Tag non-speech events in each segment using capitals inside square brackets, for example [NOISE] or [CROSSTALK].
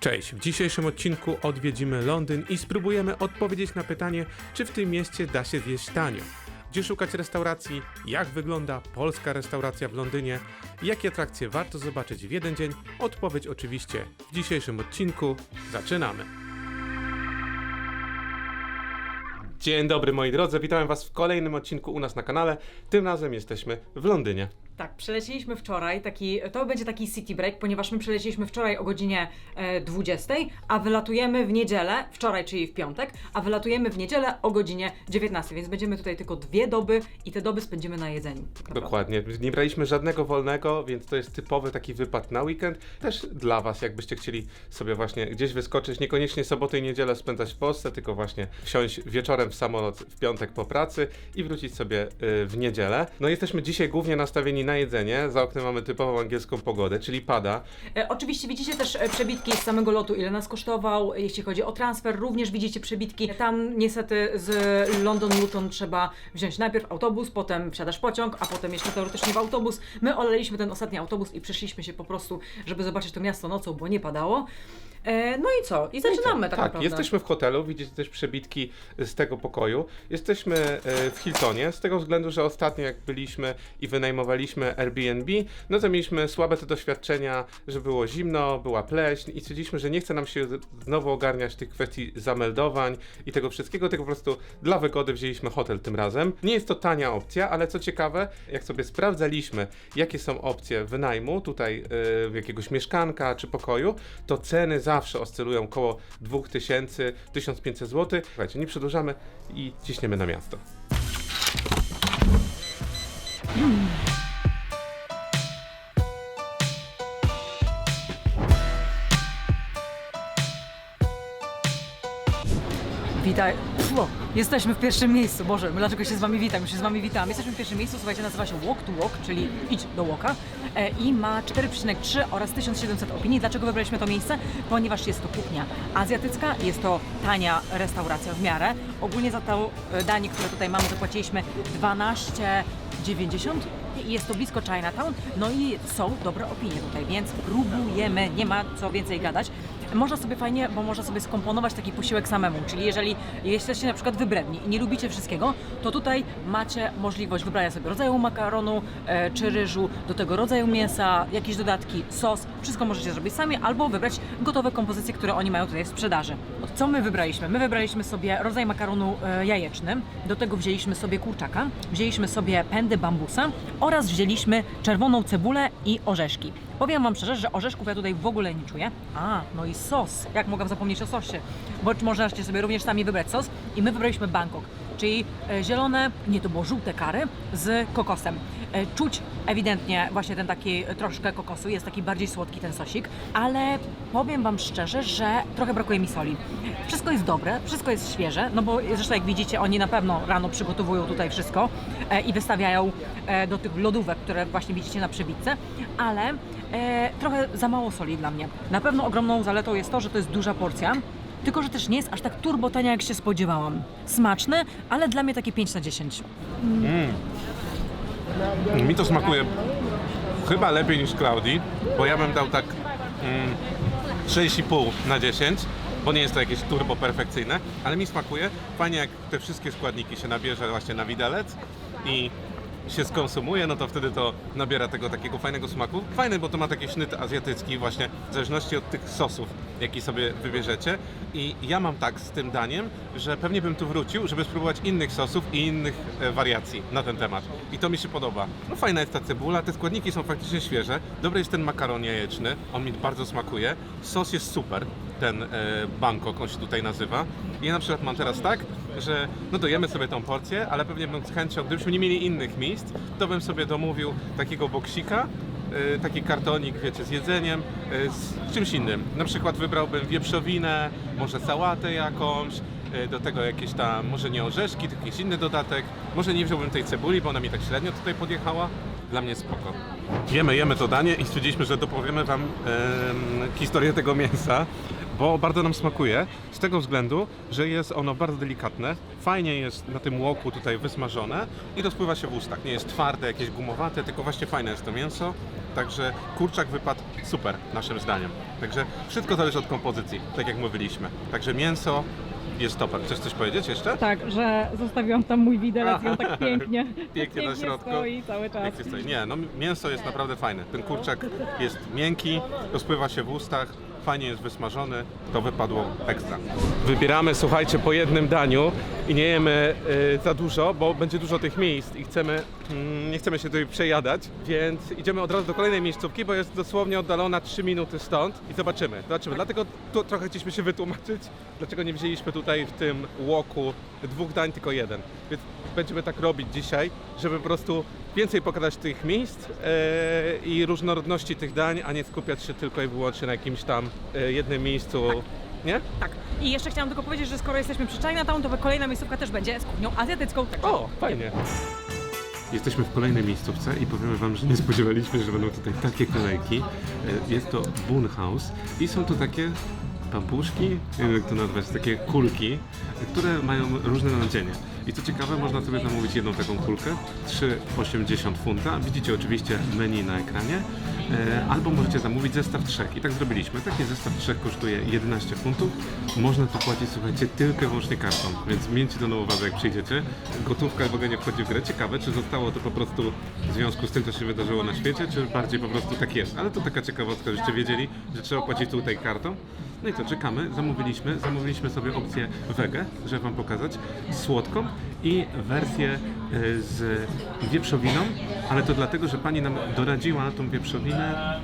Cześć, w dzisiejszym odcinku odwiedzimy Londyn i spróbujemy odpowiedzieć na pytanie, czy w tym mieście da się zjeść tanio. Gdzie szukać restauracji, jak wygląda polska restauracja w Londynie, jakie atrakcje warto zobaczyć w jeden dzień. Odpowiedź oczywiście w dzisiejszym odcinku. Zaczynamy! Dzień dobry moi drodzy, witam was w kolejnym odcinku u nas na kanale. Tym razem jesteśmy w Londynie. Tak, przeleciliśmy wczoraj, taki, to będzie taki city break, ponieważ my przeleciliśmy wczoraj o godzinie e, 20, a wylatujemy w niedzielę, wczoraj czyli w piątek, a wylatujemy w niedzielę o godzinie 19, więc będziemy tutaj tylko dwie doby i te doby spędzimy na jedzeniu. tak. Dokładnie. Nie braliśmy żadnego wolnego, więc to jest typowy taki wypad na weekend. Też dla Was, jakbyście chcieli sobie właśnie gdzieś wyskoczyć, niekoniecznie soboty i niedzielę spędzać w Polsce, tylko właśnie wsiąść wieczorem w samolot w piątek po pracy i wrócić sobie y, w niedzielę. No jesteśmy dzisiaj głównie nastawieni na jedzenie. Za oknem mamy typową angielską pogodę, czyli pada. E, oczywiście widzicie też e, przebitki z samego lotu, ile nas kosztował, jeśli chodzi o transfer, również widzicie przebitki. Tam niestety z London Luton trzeba wziąć najpierw autobus, potem wsiadasz pociąg, a potem jeszcze teoretycznie w autobus. My oleliśmy ten ostatni autobus i przeszliśmy się po prostu, żeby zobaczyć to miasto nocą, bo nie padało. E, no i co? I zaczynamy tak, tak, naprawdę. jesteśmy w hotelu, widzicie też przebitki z tego pokoju. Jesteśmy e, w Hiltonie, z tego względu, że ostatnio jak byliśmy i wynajmowaliśmy Airbnb, no to mieliśmy słabe te doświadczenia, że było zimno, była pleśń i stwierdziliśmy, że nie chce nam się znowu ogarniać tych kwestii zameldowań i tego wszystkiego, tylko po prostu dla wygody wzięliśmy hotel tym razem. Nie jest to tania opcja, ale co ciekawe, jak sobie sprawdzaliśmy, jakie są opcje wynajmu tutaj e, jakiegoś mieszkanka czy pokoju, to ceny zawsze oscylują koło 2000-1500 zł. Słuchajcie, nie przedłużamy i ciśniemy na miasto. Witaj. Jesteśmy w pierwszym miejscu. Boże, dlaczego się z wami witam? Już się z wami witam. Jesteśmy w pierwszym miejscu, słuchajcie, nazywa się Walk to Walk, czyli idź do walka e, i ma 4,3 oraz 1700 opinii. Dlaczego wybraliśmy to miejsce? Ponieważ jest to kuchnia azjatycka, jest to tania restauracja w miarę. Ogólnie za to e, danie, które tutaj mamy, zapłaciliśmy 12,90 i jest to blisko Chinatown, no i są dobre opinie tutaj, więc próbujemy, nie ma co więcej gadać. Można sobie fajnie, bo można sobie skomponować taki posiłek samemu, czyli jeżeli jesteście na przykład wybredni i nie lubicie wszystkiego, to tutaj macie możliwość wybrania sobie rodzaju makaronu e, czy ryżu, do tego rodzaju mięsa, jakieś dodatki, sos, wszystko możecie zrobić sami albo wybrać gotowe kompozycje, które oni mają tutaj w sprzedaży. Co my wybraliśmy? My wybraliśmy sobie rodzaj makaronu e, jajeczny, do tego wzięliśmy sobie kurczaka, wzięliśmy sobie pędy bambusa oraz wzięliśmy czerwoną cebulę i orzeszki. Powiem Wam szczerze, że orzeszków ja tutaj w ogóle nie czuję. A, no i sos. Jak mogłam zapomnieć o sosie? Bo możecie sobie również sami wybrać sos. I my wybraliśmy Bangkok, czyli e, zielone, nie to było żółte kary z kokosem. E, Czuć ewidentnie właśnie ten taki e, troszkę kokosu, jest taki bardziej słodki ten sosik, ale powiem Wam szczerze, że trochę brakuje mi soli. Wszystko jest dobre, wszystko jest świeże, no bo zresztą jak widzicie, oni na pewno rano przygotowują tutaj wszystko i wystawiają do tych lodówek, które właśnie widzicie na przebitce, ale e, trochę za mało soli dla mnie. Na pewno ogromną zaletą jest to, że to jest duża porcja, tylko że też nie jest aż tak turbo tania, jak się spodziewałam. Smaczne, ale dla mnie takie 5 na 10. Mi to smakuje chyba lepiej niż Claudii, bo ja bym dał tak mm, 6,5 na 10, bo nie jest to jakieś turbo perfekcyjne, ale mi smakuje. Fajnie jak te wszystkie składniki się nabierze właśnie na widelec i się skonsumuje, no to wtedy to nabiera tego takiego fajnego smaku. Fajny, bo to ma taki sznyt azjatycki właśnie, w zależności od tych sosów, jaki sobie wybierzecie. I ja mam tak z tym daniem, że pewnie bym tu wrócił, żeby spróbować innych sosów i innych e, wariacji na ten temat. I to mi się podoba. No fajna jest ta cebula, te składniki są faktycznie świeże. Dobry jest ten makaron jajeczny, on mi bardzo smakuje. Sos jest super, ten e, Bangkok, on się tutaj nazywa. Ja na przykład mam teraz tak, że no dojemy sobie tą porcję, ale pewnie bym z chęcią, gdybyśmy nie mieli innych miejsc, to bym sobie domówił takiego boksika, taki kartonik, wiecie, z jedzeniem, e, z czymś innym. Na przykład wybrałbym wieprzowinę, może sałatę jakąś, e, do tego jakieś tam, może nie orzeszki, tylko jakiś inny dodatek. Może nie wziąłbym tej cebuli, bo ona mi tak średnio tutaj podjechała. Dla mnie spoko. Jemy, jemy to danie i stwierdziliśmy, że dopowiemy Wam historię tego mięsa, bo bardzo nam smakuje. Z tego względu, że jest ono bardzo delikatne, fajnie jest na tym łoku tutaj wysmażone i rozpływa się w ustach. Nie jest twarde, jakieś gumowate, tylko właśnie fajne jest to mięso. Także kurczak wypadł super, naszym zdaniem. Także wszystko zależy od kompozycji, tak jak mówiliśmy. Także mięso jest top. Chcesz coś powiedzieć jeszcze? Tak, że zostawiłam tam mój widelec i on tak [LAUGHS] pięknie, Pięknie na środku. stoi cały czas. Pięknie stoi. Nie, no mięso jest naprawdę fajne. Ten kurczak jest miękki, rozpływa się w ustach, fajnie jest wysmażony, to wypadło ekstra. Wybieramy, słuchajcie, po jednym daniu i nie jemy y, za dużo, bo będzie dużo tych miejsc i chcemy, mm, nie chcemy się tutaj przejadać, więc idziemy od razu do kolejnej miejscówki, bo jest dosłownie oddalona 3 minuty stąd i zobaczymy, zobaczymy. Dlatego tu trochę chcieliśmy się wytłumaczyć, dlaczego nie wzięliśmy tutaj w tym łoku dwóch dań, tylko jeden. Więc będziemy tak robić dzisiaj, żeby po prostu więcej pokazać tych miejsc e, i różnorodności tych dań, a nie skupiać się tylko i wyłącznie na jakimś tam e, jednym miejscu. Nie? Tak. I jeszcze chciałam tylko powiedzieć, że skoro jesteśmy przy Chinatown, to kolejna miejscówka też będzie z kuchnią azjatycką. Tak. O, fajnie. Jesteśmy w kolejnej miejscówce i powiemy Wam, że nie spodziewaliśmy się, że będą tutaj takie kolejki. E, Jest to Boon House i są to takie pampuszki, nie wiem jak to nazwać, takie kulki, które mają różne nadzienie. I co ciekawe, można sobie zamówić jedną taką kulkę, 3,80 funta. Widzicie oczywiście menu na ekranie. E, Albo możecie zamówić zestaw trzech. I tak zrobiliśmy. Taki zestaw trzech kosztuje 11 funtów. Można tu płacić, słuchajcie, tylko i wyłącznie kartą. Więc miejcie to na uwadze, jak przyjdziecie. Gotówka w ogóle nie wchodzi w grę. Ciekawe, czy zostało to po prostu w związku z tym, co się wydarzyło na świecie, czy bardziej po prostu tak jest. Ale to taka ciekawostka, żeście wiedzieli, że trzeba płacić tutaj kartą. No i to czekamy, zamówiliśmy, zamówiliśmy sobie opcję wege, żeby Wam pokazać, słodką i wersję y, z wieprzowiną, ale to dlatego, że Pani nam doradziła tą wieprzowinę,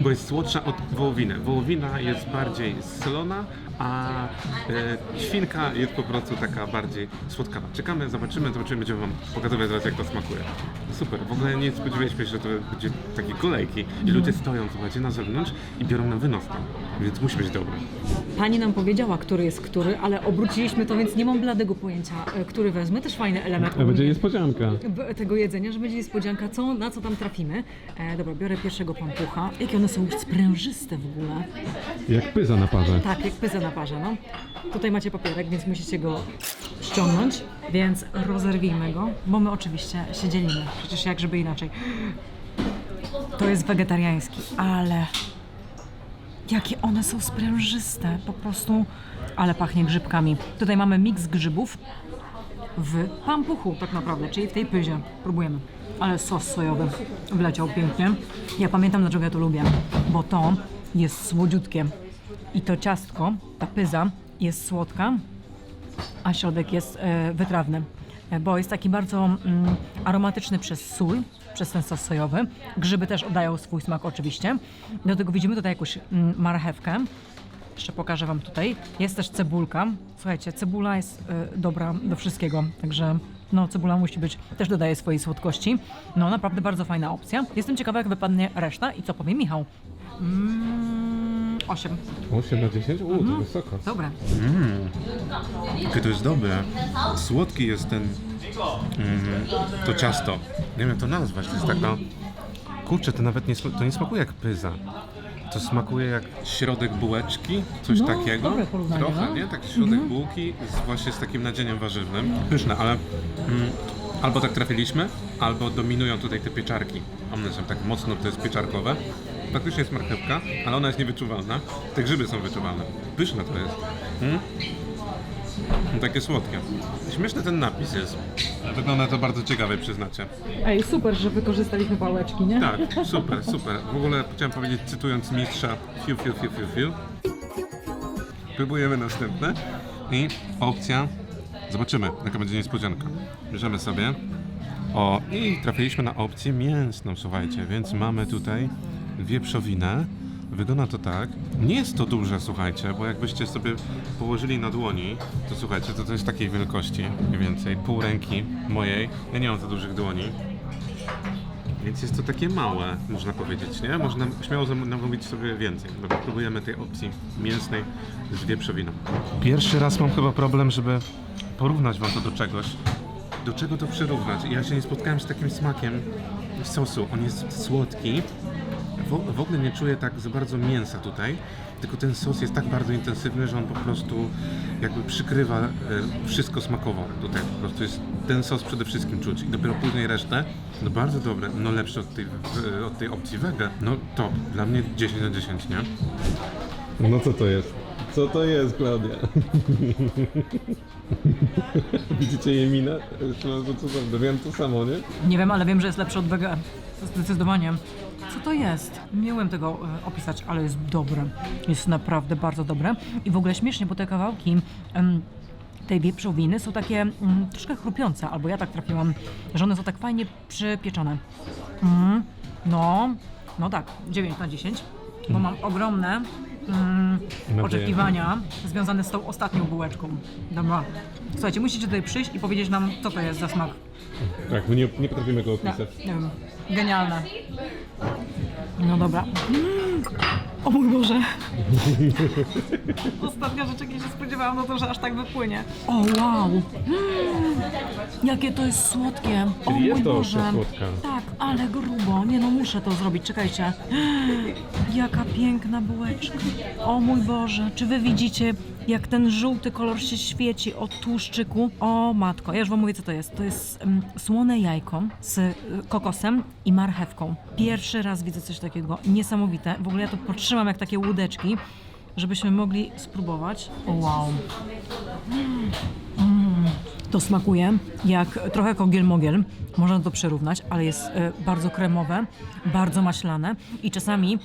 bo jest słodsza od wołowiny. Wołowina jest bardziej solona, a y, świnka jest po prostu taka bardziej słodkawa. Czekamy, zobaczymy, zobaczymy, będziemy Wam pokazywać zaraz jak to smakuje. Super, w ogóle nie spodziewaliśmy się, że to będzie takie kolejki i ludzie stoją, słuchajcie, na zewnątrz i biorą na wynos tam, więc musi być dobre. Pani nam powiedziała, który jest który, ale obróciliśmy to, więc nie mam bladego pojęcia, e, który wezmę. Też fajny element niespodzianka. b- tego jedzenia, że będzie niespodzianka, co, na co tam trafimy. E, dobra, biorę pierwszego pampucha. Jakie one są sprężyste w ogóle. Jak pyza na parze. Tak, jak pyza na parze, no. Tutaj macie papierek, więc musicie go ściągnąć, więc rozerwijmy go, bo my oczywiście się dzielimy, przecież jak żeby inaczej. To jest wegetariański, ale jakie one są sprężyste, po prostu, ale pachnie grzybkami. Tutaj mamy miks grzybów w pampuchu tak naprawdę, czyli w tej pyzie. Próbujemy. Ale sos sojowy wleciał pięknie. Ja pamiętam dlaczego ja to lubię, bo to jest słodziutkie. I to ciastko, ta pyza jest słodka, a środek jest e, wytrawny, e, bo jest taki bardzo mm, aromatyczny przez sól, przez ten sos sojowy. Grzyby też oddają swój smak oczywiście. Do tego widzimy tutaj jakąś mm, marchewkę. Jeszcze pokażę Wam tutaj. Jest też cebulka. Słuchajcie, cebula jest e, dobra do wszystkiego, także no, cebula musi być, też dodaje swojej słodkości. No, naprawdę bardzo fajna opcja. Jestem ciekawa, jak wypadnie reszta i co powie Michał. Mm, 8. 8 na 10? Uuu, to wysoko. Dobra. Jakie to jest dobre. Słodki jest ten, mm, to ciasto. Nie wiem jak to nazwać, to jest taka... Kurczę, to nawet nie, sma- to nie smakuje jak pyza. To smakuje jak środek bułeczki, coś No, takiego. dobre porównanie, Trochę, no. nie? Taki środek bułki z, właśnie z takim nadzieniem warzywnym. Pyszne, ale mm, albo tak trafiliśmy, albo dominują tutaj te pieczarki. One są tak mocno, to jest pieczarkowe. Faktycznie jest marchewka, ale ona jest niewyczuwalna. Te grzyby są wyczuwalne. Pyszne to jest. Mm? Takie słodkie. Śmieszny ten napis jest. Wygląda to bardzo ciekawe, przyznacie. Ej, super, że wykorzystaliśmy pałeczki, nie? Tak, super, super. W ogóle chciałem powiedzieć, cytując mistrza, fiu, fiu, fiu, fiu, fiu. Próbujemy następne. I opcja, zobaczymy, jaka będzie niespodzianka. Bierzemy sobie. O, i trafiliśmy na opcję mięsną, słuchajcie, więc mamy tutaj wieprzowinę. Wygląda to tak. Nie jest to duże, słuchajcie, bo jakbyście sobie położyli na dłoni, to słuchajcie, to to jest takiej wielkości, mniej więcej, pół ręki mojej. Ja nie mam za dużych dłoni, więc jest to takie małe, można powiedzieć, nie? Można śmiało zam- zamówić sobie więcej. Dobra, próbujemy tej opcji mięsnej z wieprzowiną. Pierwszy raz mam chyba problem, żeby porównać wam to do czegoś. Do czego to przyrównać? Ja się nie spotkałem z takim smakiem sosu. On jest słodki. W, w ogóle nie czuję tak za bardzo mięsa tutaj, tylko ten sos jest tak bardzo intensywny, że on po prostu jakby przykrywa e, wszystko smakowo tutaj. Po prostu jest ten sos przede wszystkim czuć i dopiero później resztę. No bardzo dobre, no lepsze od tej, w- od tej opcji wege. No top, dla mnie 10 na 10, nie? No co to jest? Co to jest, Klaudia? [LAUGHS] Widzicie jej minę? Że co wiem to samo, nie? Nie wiem, ale wiem, że jest lepszy od wege. Zdecydowanie. Co to jest? Nie umiem tego e, opisać, ale jest dobre. Jest naprawdę bardzo dobre. I w ogóle śmiesznie, bo te kawałki em, tej wieprzowiny są takie mm, troszkę chrupiące, albo ja tak trafiłam, że one są tak fajnie przypieczone. Mm, no, no tak, 9 na 10, bo mam ogromne mm, Nadzieję. oczekiwania związane z tą ostatnią bułeczką. Dobra. Słuchajcie, musicie tutaj przyjść i powiedzieć nam, co to jest za smak. Tak, my nie, nie potrafimy go opisać. nie wiem. Genialne. No dobra. Mm. O mój Boże. Ostatnia rzecz, jakiej się spodziewałam, no to, że aż tak wypłynie. O wow. Mm. Jakie to jest słodkie. o Czyli mój jest to Boże. słodka. Tak, ale grubo. Nie no, muszę to zrobić. Czekajcie. Jaka piękna bułeczka. O mój Boże. Czy wy widzicie, jak ten żółty kolor się świeci od tłuszczyku? O matko, ja już wam mówię, co to jest. To jest um, słone jajko z y, kokosem i marchewką. Pierwszy raz widzę coś takiego. Niesamowite. W ogóle ja to potrzymam jak takie łódeczki, żebyśmy mogli spróbować. O wow. To smakuje jak trochę kogiel-mogiel, można to przyrównać, ale jest e, bardzo kremowe, bardzo maślane i czasami,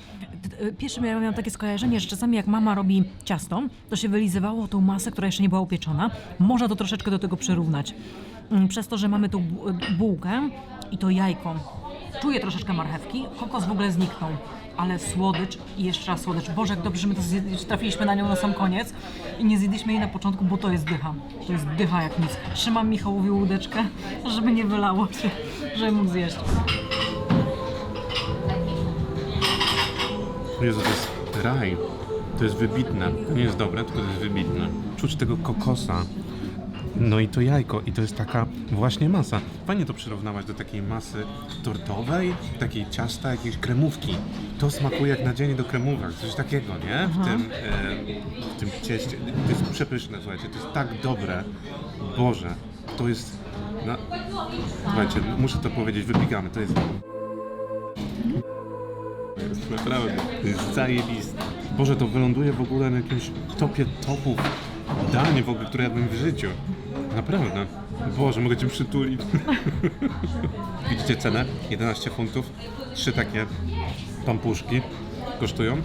e, pierwsze miałam, takie skojarzenie, że czasami jak mama robi ciasto, to się wylizywało tą masę, która jeszcze nie była upieczona. Można to troszeczkę do tego przyrównać. Mm, Przez to, że mamy tą bu- bułkę i to jajko. Czuję troszeczkę marchewki, kokos w ogóle zniknął, ale słodycz i jeszcze raz słodycz. Boże, jak dobrze, my to trafiliśmy na nią na sam koniec i nie zjedliśmy jej na początku, bo to jest dycha. To jest dycha jak nic. Trzymam Michałowi łódeczkę, żeby nie wylało się, żeby mógł zjeść. Jezu, to jest raj. To jest wybitne. To nie jest dobre, tylko to jest wybitne. Czuć tego kokosa. No i to jajko. I to jest taka właśnie masa. Fajnie to przyrównałaś do takiej masy tortowej, takiej ciasta, jakiejś kremówki. To smakuje jak nadzienie do kremówek. Coś takiego, nie? W tym, e, w tym cieście. To jest przepyszne, słuchajcie. To jest tak dobre. Boże, to jest... No, słuchajcie, muszę to powiedzieć, wybiegamy. To jest jest naprawdę, to jest zajebiste. Boże, to wyląduje w ogóle na jakimś topie topów dań w ogóle, które jadłem w życiu. Naprawdę. Boże, mogę Cię przytulić. [LAUGHS] Widzicie cenę? 11 funtów. Trzy takie pampuszki kosztują.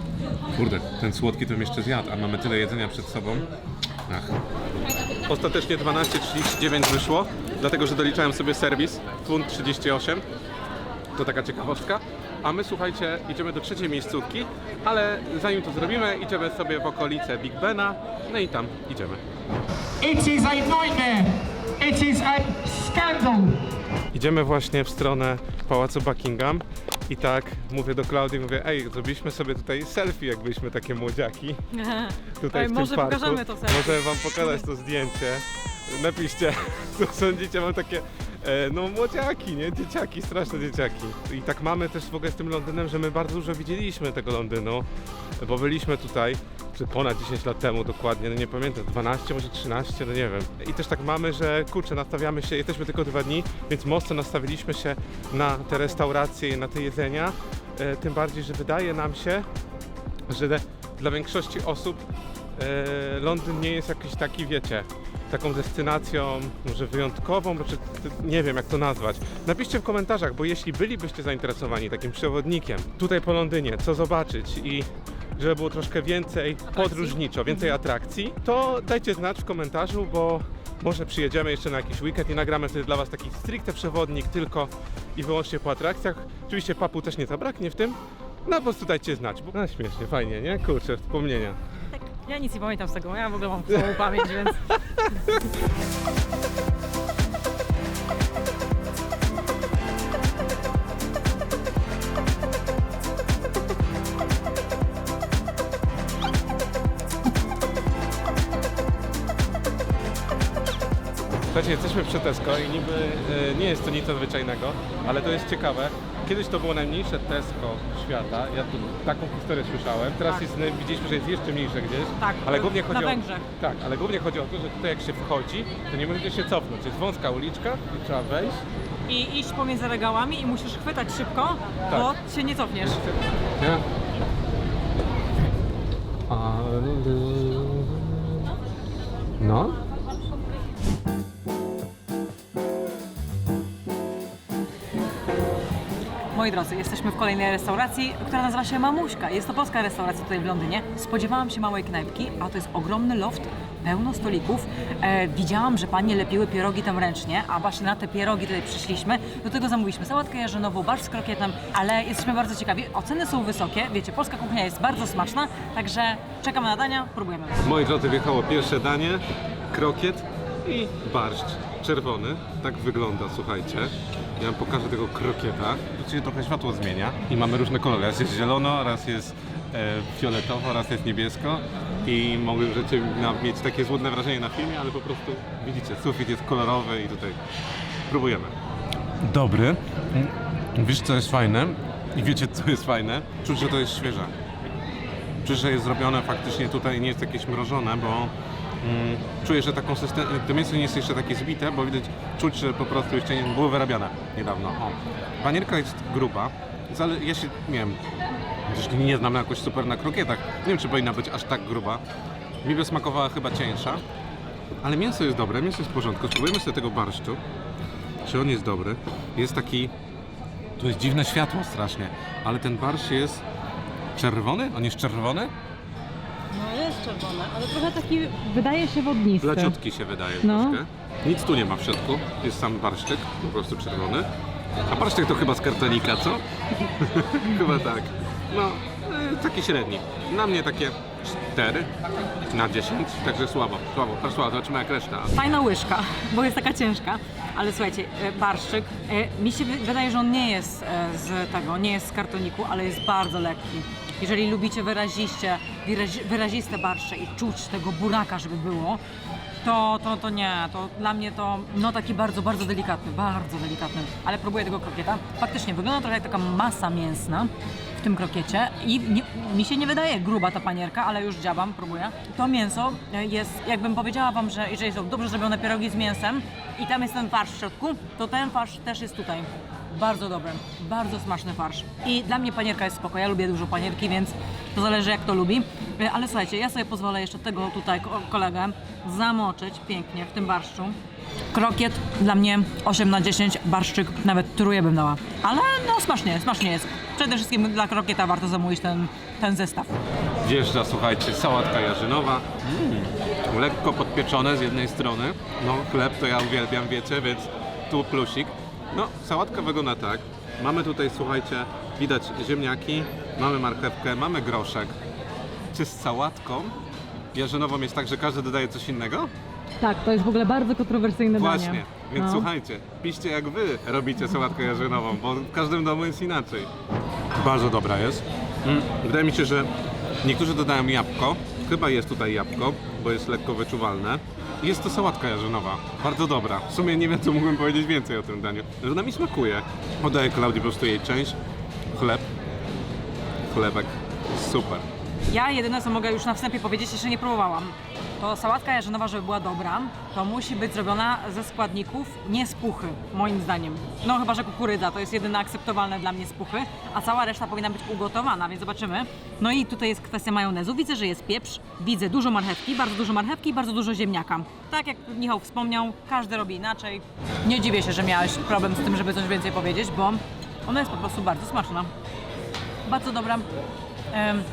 Kurde, ten słodki to bym jeszcze zjadł, a mamy tyle jedzenia przed sobą. Ach. Ostatecznie 12,39 wyszło, dlatego że doliczałem sobie serwis, funt 38. To taka ciekawostka. A my słuchajcie, idziemy do trzeciej miejscówki, ale zanim to zrobimy, idziemy sobie w okolice Big Bena, no i tam idziemy. It is a nightmare. It is a scandal. Idziemy właśnie w stronę Pałacu Buckingham i tak mówię do Klaudii, mówię, ej, zrobiliśmy sobie tutaj selfie, jak byliśmy takie młodziaki. [LAUGHS] Tutaj Ej, w tym może parku. pokażemy to selfie. Możemy wam pokazać to zdjęcie. Napiszcie, [LAUGHS] co sądzicie, mam takie e, no młodziaki, nie? Dzieciaki, straszne dzieciaki. I tak mamy też w ogóle z tym Londynem, że my bardzo dużo widzieliśmy tego Londynu, bo byliśmy tutaj ponad 10 lat temu dokładnie, no nie pamiętam, 12, może 13, no nie wiem. I też tak mamy, że kurczę, nastawiamy się, jesteśmy tylko dwa dni, więc mocno nastawiliśmy się na te restauracje, na te jedzenia, e, tym bardziej, że wydaje nam się, że dla większości osób Londyn nie jest jakiś taki, wiecie, taką destynacją może wyjątkową, czy t- nie wiem jak to nazwać. Napiszcie w komentarzach, bo jeśli bylibyście zainteresowani takim przewodnikiem tutaj po Londynie, co zobaczyć i żeby było troszkę więcej podróżniczo, więcej atrakcji, to dajcie znać w komentarzu, bo może przyjedziemy jeszcze na jakiś weekend i nagramy wtedy dla Was taki stricte przewodnik tylko i wyłącznie po atrakcjach. Oczywiście papu też nie zabraknie w tym, no po prostu dajcie znać, bo no, śmiesznie, fajnie, nie? Kurczę, wspomnienia. Ja nic nie pamiętam z tego, ja w ogóle mam słabą pamięć, więc... Jesteśmy przy Tesco i niby e, nie jest to nic nadzwyczajnego, ale to jest ciekawe, Kiedyś to było najmniejsze Tesco świata. Ja tu taką historię słyszałem. Teraz Tak. jest, widzieliśmy, że jest jeszcze mniejsze gdzieś. Tak, ale głównie na chodzi o, Węgrzech. Tak, ale głównie chodzi o to, że tutaj jak się wchodzi, to nie możecie się cofnąć. Jest wąska uliczka i trzeba wejść. I iść pomiędzy regałami i musisz chwytać szybko, bo się nie cofniesz. Nie? No. Moi drodzy, jesteśmy w kolejnej restauracji, która nazywa się Mamuśka. Jest to polska restauracja tutaj w Londynie. Spodziewałam się małej knajpki, a to jest ogromny loft, pełno stolików. E, widziałam, że panie lepiły pierogi tam ręcznie, a właśnie na te pierogi tutaj przyszliśmy. Do tego zamówiliśmy sałatkę jarzynową, barszcz z krokietem, ale jesteśmy bardzo ciekawi. Oceny są wysokie, wiecie, polska kuchnia jest bardzo smaczna, także czekamy na dania, próbujemy. Moi drodzy, wjechało pierwsze danie, krokiet i barszcz czerwony. Tak wygląda, słuchajcie. Ja wam pokażę tego krokieta. Tu się trochę światło zmienia i mamy różne kolory. Raz jest zielono, raz jest e, fioletowo, raz jest niebiesko i na, mieć takie złudne wrażenie na filmie, ale po prostu widzicie, sufit jest kolorowy i tutaj próbujemy. Dobry. Wiesz co jest fajne? I wiecie co jest fajne? Czuć, że to jest świeże. Czuć, że jest zrobione faktycznie tutaj, nie jest jakieś mrożone, bo mm, czuję, że ta konsysten- to mięso nie jest jeszcze takie zbite, bo widać, czuć, że po prostu jeszcze nie było wyrabiane niedawno. O. Panierka jest gruba, ale ja się, nie wiem, też nie znam jakoś super na krokietach. Nie wiem, czy powinna być aż tak gruba. Mi by smakowała chyba cieńsza, ale mięso jest dobre, mięso jest w porządku. Spróbujemy sobie tego barszczu, czy on jest dobry. Jest taki, tu jest dziwne światło strasznie, ale ten barszcz jest czerwony? On jest czerwony? Czerwone, ale trochę taki wydaje się wodnisty. Leciutki się wydaje No. troszkę. Nic tu nie ma w środku, jest sam barszczyk, po prostu czerwony. A barszczyk to chyba z kartonika, co? [LAUGHS] chyba tak. No, y, taki średni. Na mnie takie 4 na 10, także słabo, słabo, tak słabo, zobaczymy jak reszta. Fajna łyżka, bo jest taka ciężka, ale słuchajcie, e, barszczyk, e, mi się wy- wydaje, że on nie jest e, z tego, nie jest z kartoniku, ale jest bardzo lekki. Jeżeli lubicie wyraziście, wyrazi, wyraziste barszcze i czuć tego buraka, żeby było, to, to, to nie, to dla mnie to no taki bardzo, bardzo delikatny, bardzo delikatny, ale próbuję tego krokieta. Faktycznie wygląda trochę jak taka masa mięsna w tym krokiecie i nie, mi się nie wydaje gruba ta panierka, ale już dziabam, próbuję. To mięso jest, jakbym powiedziała Wam, że jeżeli są dobrze zrobione pierogi z mięsem i tam jest ten farsz w środku, to ten farsz też jest tutaj. Bardzo dobry, bardzo smaczny farsz. I dla mnie panierka jest spoko, ja lubię dużo panierki, więc to zależy jak to lubi. E, Ale słuchajcie, ja sobie pozwolę jeszcze tego tutaj ko- kolegę zamoczyć pięknie w tym barszczu. Krokiet dla mnie 8 na 10, barszczyk nawet truje bym dała. Ale no smacznie, smacznie jest. Przede wszystkim dla krokieta warto zamówić ten, ten zestaw. Wjeżdża, słuchajcie, sałatka jarzynowa. Mm. Lekko podpieczone z jednej strony. No, chleb to ja uwielbiam, wiecie, więc tu plusik. No, sałatka wygląda tak. Mamy tutaj, słuchajcie, widać ziemniaki, mamy marchewkę, mamy groszek. Czy z sałatką jarzynową jest tak, że każdy dodaje coś innego? Tak, to jest w ogóle bardzo kontrowersyjne Właśnie, więc No. słuchajcie, piszcie jak wy robicie sałatkę jarzynową, bo w każdym domu jest inaczej. Bardzo dobra jest. Mm, Wydaje mi się, że niektórzy dodają jabłko. Chyba jest tutaj jabłko, bo jest lekko wyczuwalne. Jest to sałatka jarzynowa. Bardzo dobra. W sumie nie wiem, co mógłbym powiedzieć więcej o tym daniu. Że mi smakuje. Podaję Klaudii po prostu jej część. Chleb. Chlebek. Super. Ja jedyne co mogę już na wstępie powiedzieć, jeszcze nie próbowałam. To sałatka jarzynowa, żeby była dobra, to musi być zrobiona ze składników nie z puchy, moim zdaniem. No chyba, że kukurydza to jest jedyne akceptowalne dla mnie z puchy, a cała reszta powinna być ugotowana, więc zobaczymy. No i tutaj jest kwestia majonezu. Widzę, że jest pieprz, widzę dużo marchewki, bardzo dużo marchewki i bardzo dużo ziemniaka. Tak jak Michał wspomniał, każdy robi inaczej. Nie dziwię się, że miałeś problem z tym, żeby coś więcej powiedzieć, bo ona jest po prostu bardzo smaczna bardzo dobra.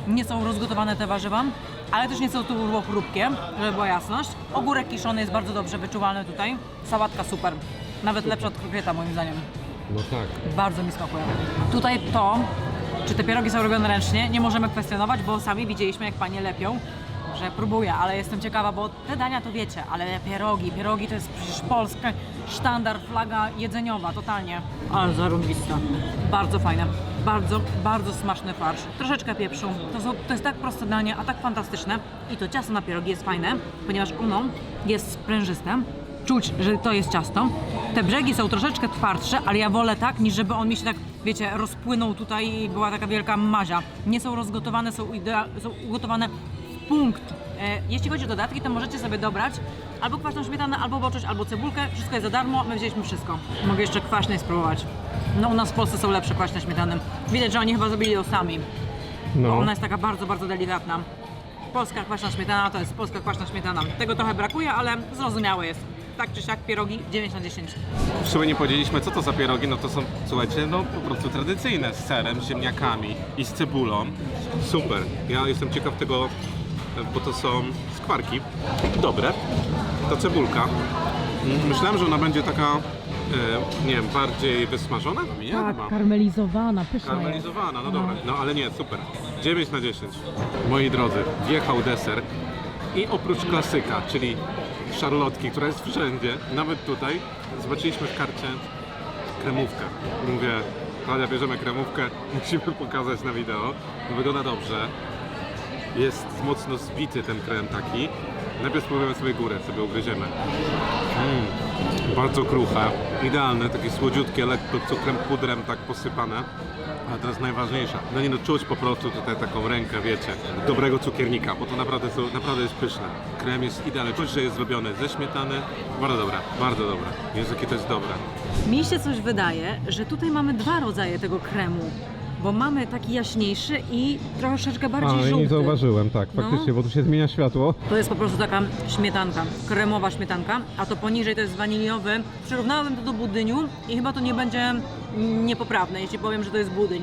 Nie są rozgotowane te warzywa, ale też nie są tu chrupkie, żeby była jasność. Ogórek kiszony jest bardzo dobrze wyczuwalny tutaj. Sałatka super. Nawet lepsza od krokieta moim zdaniem. No tak. Bardzo mi smakuje. Tutaj to, czy te pierogi są robione ręcznie, nie możemy kwestionować, bo sami widzieliśmy jak panie lepią, że próbuję, ale jestem ciekawa, bo te dania to wiecie, ale pierogi, pierogi to jest przecież polska sztandar, flaga jedzeniowa, totalnie. Ale zarąbista. Bardzo fajne. Bardzo, bardzo smaczny farsz. Troszeczkę pieprzu. To, są, to jest tak proste danie, a tak fantastyczne. I to ciasto na pierogi jest fajne, ponieważ ono jest sprężyste, czuć, że to jest ciasto. Te brzegi są troszeczkę twardsze, ale ja wolę tak, niż żeby on mi się tak wiecie, rozpłynął tutaj i była taka wielka mazia. Nie są rozgotowane, są, idea- są ugotowane w punkt. E, jeśli chodzi o dodatki, to możecie sobie dobrać albo kwaśną śmietanę, albo boczuś, albo cebulkę. Wszystko jest za darmo, my wzięliśmy wszystko. Mogę jeszcze kwaśnej spróbować. No u nas w Polsce są lepsze kwaśne śmietany. Widać, że oni chyba zrobili ją sami. Bo No. ona jest taka bardzo, bardzo delikatna. Polska kwaśna śmietana to jest polska kwaśna śmietana. Tego trochę brakuje, ale zrozumiałe jest. Tak czy siak pierogi 9 na 10. W sumie nie powiedzieliśmy, co to za pierogi, no to są, słuchajcie, no po prostu tradycyjne, z serem, z ziemniakami i z cebulą. Super. Ja jestem ciekaw tego, bo to są skwarki. Dobre. Ta cebulka. Myślałem, że ona będzie taka, e, nie wiem, bardziej wysmażona. Nie, Tak, chyba. karmelizowana, pyszna jest. Karmelizowana, no dobra. No ale nie, super. 9 na 10. Moi drodzy, wjechał deser i oprócz klasyka, czyli szarlotki, która jest wszędzie, nawet tutaj, zobaczyliśmy w karcie kremówkę. Mówię, Klaudia, bierzemy kremówkę, [LAUGHS] musimy pokazać na wideo. Wygląda dobrze. Jest mocno zbity ten krem taki. Najpierw spróbujemy sobie górę, sobie ugryziemy. Mm, bardzo kruche, idealne, takie słodziutkie, lekko cukrem, pudrem tak posypane. A teraz najważniejsza, no nie no, czuć po prostu tutaj taką rękę, wiecie, dobrego cukiernika, bo to naprawdę, są, naprawdę jest pyszne. Krem jest idealny, czuć, że jest zrobiony ze śmietany. Bardzo dobra, bardzo dobra. Jezu, jakie to jest dobre. Mi się coś wydaje, że tutaj mamy dwa rodzaje tego kremu. Bo mamy taki jaśniejszy i troszeczkę bardziej A, żółty. nie zauważyłem, tak, No. faktycznie, bo tu się zmienia światło. To jest po prostu taka śmietanka, kremowa śmietanka, a to poniżej to jest waniliowy. Przyrównałabym to do budyniu i chyba to nie będzie niepoprawne, jeśli powiem, że to jest budyń.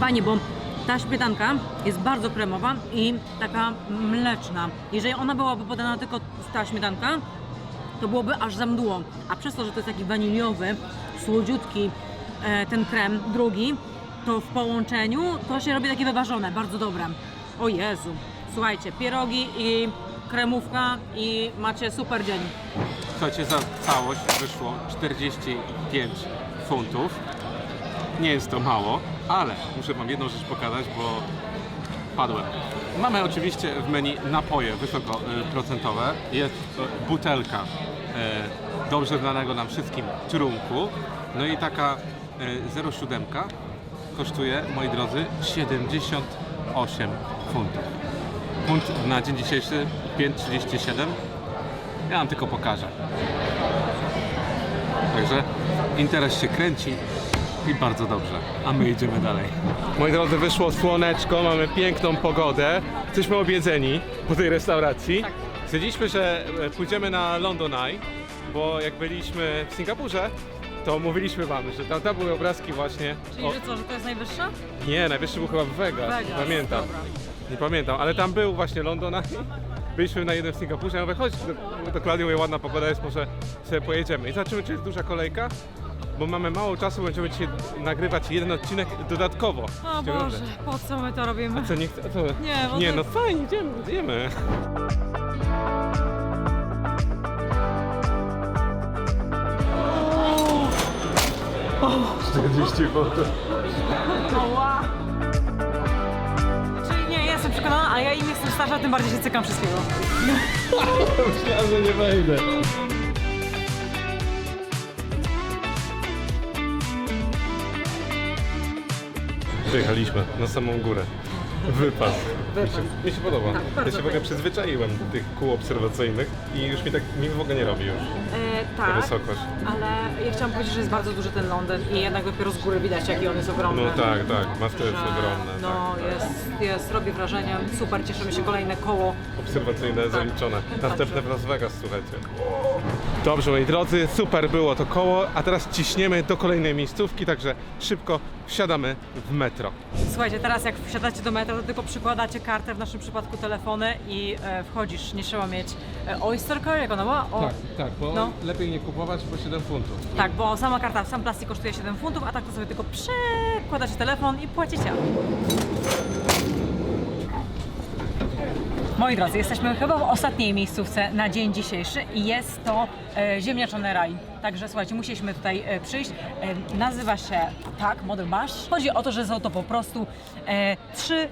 Fajnie, bo ta śmietanka jest bardzo kremowa i taka mleczna. Jeżeli ona byłaby podana tylko ta śmietanka, to byłoby aż za mdło. A przez to, że to jest taki waniliowy, słodziutki e, ten krem, drugi, to w połączeniu to się robi takie wyważone, bardzo dobre. O Jezu, słuchajcie, pierogi i kremówka i macie super dzień. Słuchajcie, za całość wyszło 45 funtów. Nie jest to mało, ale muszę Wam jedną rzecz pokazać, bo padłem. Mamy oczywiście w menu napoje wysokoprocentowe. Jest e, butelka e, dobrze znanego nam wszystkim trunku. No i taka e, 0,7 kosztuje, moi drodzy, 78 funtów. Funt na dzień dzisiejszy 5,37 ja wam tylko pokażę. Także interes się kręci i bardzo dobrze. A my idziemy dalej. Moi drodzy, wyszło słoneczko, mamy piękną pogodę. Jesteśmy obiedzeni po tej restauracji. Stwierdziliśmy, że e, pójdziemy na London Eye, bo jak byliśmy w Singapurze, to mówiliśmy wam, że tam, tam były obrazki właśnie. Czyli o- że co, że to jest najwyższa? nie, najwyższy był chyba w Vegas, Vegas, pamiętam. dobra. Nie pamiętam, ale tam był właśnie London Eye. [LAUGHS] Byliśmy na jednym w Singapurze, ja mówię, chodź, do- do Klaudii, mówię, ładna pogoda jest, może sobie pojedziemy. I zobaczymy, czy jest duża kolejka, bo mamy mało czasu, będziemy dzisiaj nagrywać jeden odcinek dodatkowo. O Boże, po co my to robimy? Co, nie co? Nie, bo nie to- no fajnie, idziemy, idziemy. Oła. Czyli nie, ja jestem przekonana, a ja im jestem starsza, tym bardziej się cykam wszystkiego. [LAUGHS] Myślałem, że nie wejdę. Przyjechaliśmy na samą górę. Wypas. Mi się, mi się podoba. ja bardzo się w ogóle przyzwyczaiłem do tych kół obserwacyjnych i już mi tak mi w ogóle nie robi już E, ta tak, wysokość. ale ja chciałam powiedzieć, że jest bardzo duży ten Londyn i jednak dopiero z góry widać, jaki on jest ogromny. No tak, tak, miasto jest Że, ogromne. No, tak. jest, jest, robi wrażenie. Super, cieszymy się. Kolejne koło. Obserwacyjne zaliczone. Tak. Następne w Las Vegas, słuchajcie. Dobrze, moi drodzy, super było to koło, a teraz ciśniemy do kolejnej miejscówki, także szybko wsiadamy w metro. Słuchajcie, teraz jak wsiadacie do metra, to tylko przykładacie kartę, w naszym przypadku telefony i e, wchodzisz. Nie trzeba mieć e, Oyster Card, jak ona była? O, Tak, tak, bo No. lepiej nie kupować po 7 funtów. Tak, bo sama karta, sam plastik kosztuje 7 funtów, a tak to sobie tylko przekładacie telefon i płacicie. Moi drodzy, jesteśmy chyba w ostatniej miejscówce na dzień dzisiejszy i jest to e, ziemniaczany raj. Także słuchajcie, musieliśmy tutaj e, przyjść. E, nazywa się tak, Model Bash. Chodzi o to, że są to po prostu e, trzy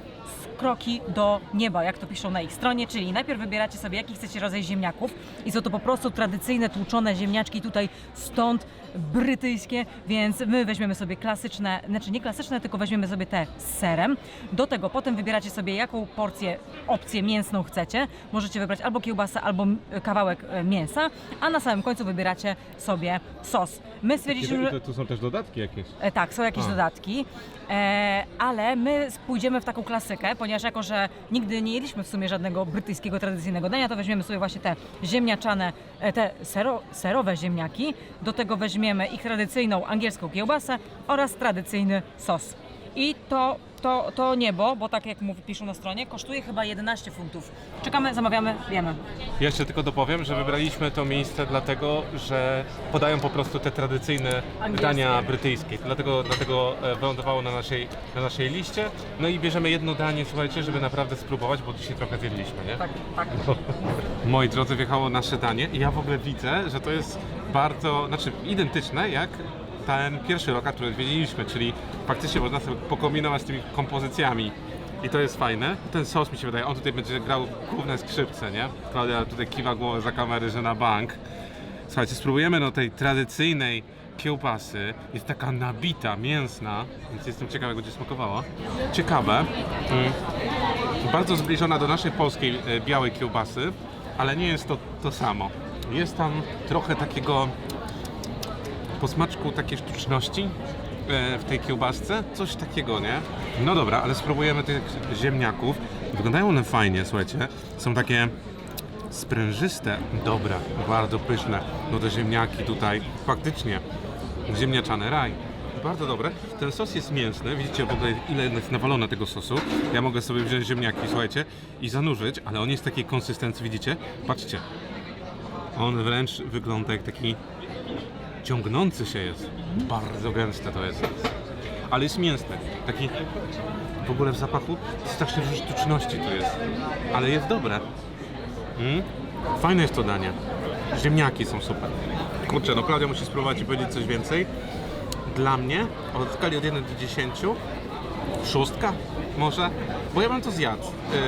kroki do nieba, jak to piszą na ich stronie, czyli najpierw wybieracie sobie, jaki chcecie rodzaj ziemniaków i są to po prostu tradycyjne, tłuczone ziemniaczki tutaj stąd brytyjskie, więc my weźmiemy sobie klasyczne, znaczy nie klasyczne, tylko weźmiemy sobie te z serem. Do tego potem wybieracie sobie, jaką porcję, opcję mięsną chcecie. Możecie wybrać albo kiełbasę, albo kawałek e, mięsa, a na samym końcu wybieracie sobie sos. My stwierdziliśmy, że... To, są też dodatki jakieś. E, tak, są jakieś A. dodatki, e, ale my pójdziemy w taką klasykę, ponieważ jako, że nigdy nie jedliśmy w sumie żadnego brytyjskiego tradycyjnego dania, to weźmiemy sobie właśnie te ziemniaczane, e, te sero, serowe ziemniaki, do tego weźmiemy ich tradycyjną angielską kiełbasę oraz tradycyjny sos. I to, to, to niebo, bo tak jak mu piszą na stronie, kosztuje chyba 11 funtów. Czekamy, zamawiamy, wiemy. Jeszcze tylko dopowiem, że wybraliśmy to miejsce dlatego, że podają po prostu te tradycyjne Angielskie. dania brytyjskie. Dlatego, dlatego e, wylądowało na naszej, na naszej liście. No i bierzemy jedno danie, słuchajcie, żeby naprawdę spróbować, bo dzisiaj trochę zjedliśmy, nie? Tak, tak. Moi drodzy, wjechało nasze danie i ja w ogóle widzę, że to jest bardzo, znaczy identyczne jak ten pierwszy lokal, który odwiedziliśmy, czyli faktycznie można sobie pokombinować z tymi kompozycjami. I to jest fajne. Ten sos mi się wydaje, on tutaj będzie grał główne skrzypce, nie? Klaudia tutaj kiwa głowę za kamery, że na bank. Słuchajcie, spróbujemy no tej tradycyjnej kiełbasy. Jest taka nabita, mięsna, więc jestem ciekawy, jak będzie smakowała. Ciekawe. Mm. Bardzo zbliżona do naszej polskiej e, białej kiełbasy, ale nie jest to to samo. Jest tam trochę takiego posmaczku takiej sztuczności e, w tej kiełbasce, coś takiego, nie? No dobra, ale spróbujemy tych ziemniaków. Wyglądają one fajnie, słuchajcie. Są takie sprężyste, dobra, bardzo pyszne. No te ziemniaki tutaj, faktycznie, ziemniaczany raj. Bardzo dobre. Ten sos jest mięsny, widzicie w ogóle ile jest nawalone tego sosu. Ja mogę sobie wziąć ziemniaki, słuchajcie, i zanurzyć, ale on jest takiej konsystencji, widzicie? Patrzcie. On wręcz wygląda jak taki ciągnący się jest. Bardzo gęste to jest. Ale jest mięsny. Taki w ogóle w zapachu strasznie dużo sztuczności tu jest. Ale jest dobre. Mm? Fajne jest to danie. Ziemniaki są super. Kurczę, no Klaudia musi spróbować i powiedzieć coś więcej. Dla mnie, od skali od 1 do 10, szóstka może, bo ja bym to zjadł.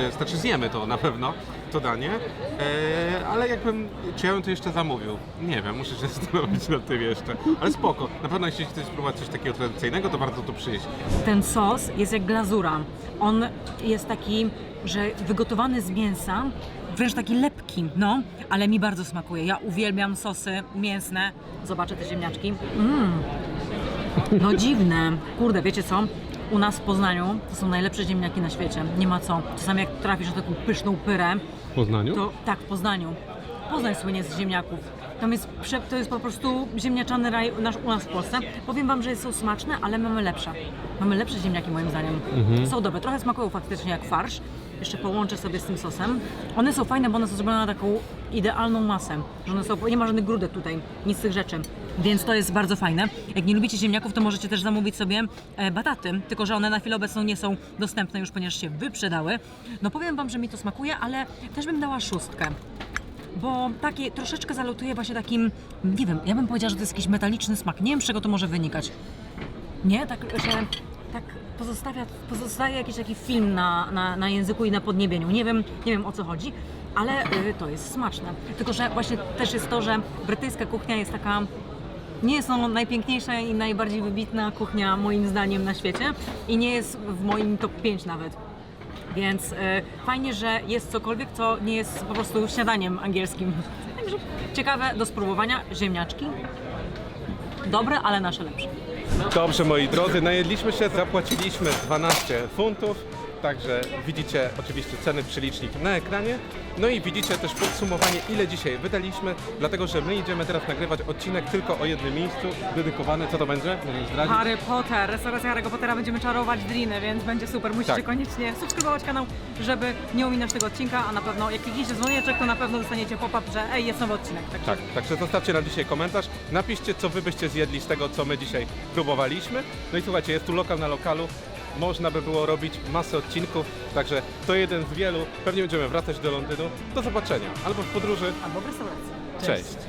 E, znaczy zjemy to na pewno, to danie, e, ale jakbym, czy ja bym to jeszcze zamówił? Nie wiem, muszę się [LAUGHS] zastanowić nad tym jeszcze. Ale spoko, na pewno jeśli chcesz spróbować coś takiego tradycyjnego, to warto tu przyjść. Ten sos jest jak glazura. On jest taki, że wygotowany z mięsa, wręcz taki lepki, no, ale mi bardzo smakuje. Ja uwielbiam sosy mięsne. Zobaczę te ziemniaczki. Mm. No dziwne. Kurde, wiecie co? U nas w Poznaniu to są najlepsze ziemniaki na świecie. Nie ma co. Czasami jak trafisz na taką pyszną pyrę, W Poznaniu? to tak, w Poznaniu. Poznań słynie z ziemniaków. Tam jest, prze- to jest po prostu ziemniaczany raj nasz, u nas w Polsce. Powiem Wam, że są smaczne, ale mamy lepsze. Mamy lepsze ziemniaki moim zdaniem. Są dobre, trochę smakują faktycznie jak farsz. Jeszcze połączę sobie z tym sosem. One są fajne, bo one są zrobione na taką idealną masę. Że one są, nie ma żadnych grudek tutaj, nic z tych rzeczy. Więc to jest bardzo fajne. Jak nie lubicie ziemniaków, to możecie też zamówić sobie e, bataty, tylko że one na chwilę obecną nie są dostępne już, ponieważ się wyprzedały. No powiem Wam, że mi to smakuje, ale też bym dała szóstkę bo takie troszeczkę zalutuje właśnie takim, nie wiem, ja bym powiedziała, że to jest jakiś metaliczny smak. Nie wiem, z czego to może wynikać. Nie? Tak, że tak pozostawia, pozostaje jakiś taki film na, na, na języku i na podniebieniu. Nie wiem, nie wiem o co chodzi, ale y, to jest smaczne. Tylko, że właśnie też jest to, że brytyjska kuchnia jest taka nie jest to najpiękniejsza i najbardziej wybitna kuchnia moim zdaniem na świecie i nie jest w moim top 5 nawet. Więc e, fajnie, że jest cokolwiek, co nie jest po prostu śniadaniem angielskim. Także ciekawe do spróbowania. Ziemniaczki. Dobre, ale nasze lepsze. Dobrze moi drodzy, najedliśmy się, zapłaciliśmy 12 funtów, także widzicie oczywiście ceny przelicznik na ekranie. No i widzicie też podsumowanie ile dzisiaj wydaliśmy, dlatego że my idziemy teraz nagrywać odcinek tylko o jednym miejscu, dedykowany, co to będzie? Możesz zdradzić? Harry Potter, restauracja Harry'ego Pottera, będziemy czarować driny, więc będzie super. Musicie Tak. koniecznie subskrybować kanał, żeby nie ominąć tego odcinka, a na pewno jak klikniecie dzwoneczek, to na pewno dostaniecie pop-up, że ej, jest nowy odcinek. Także Tak, także zostawcie nam dzisiaj komentarz, napiszcie co wy byście zjedli z tego, co my dzisiaj próbowaliśmy. No i słuchajcie, jest tu lokal na lokalu, można by było robić masę odcinków, także to jeden z wielu. Pewnie będziemy wracać do Londynu. Do zobaczenia, albo w podróży. Albo w restauracji. Cześć.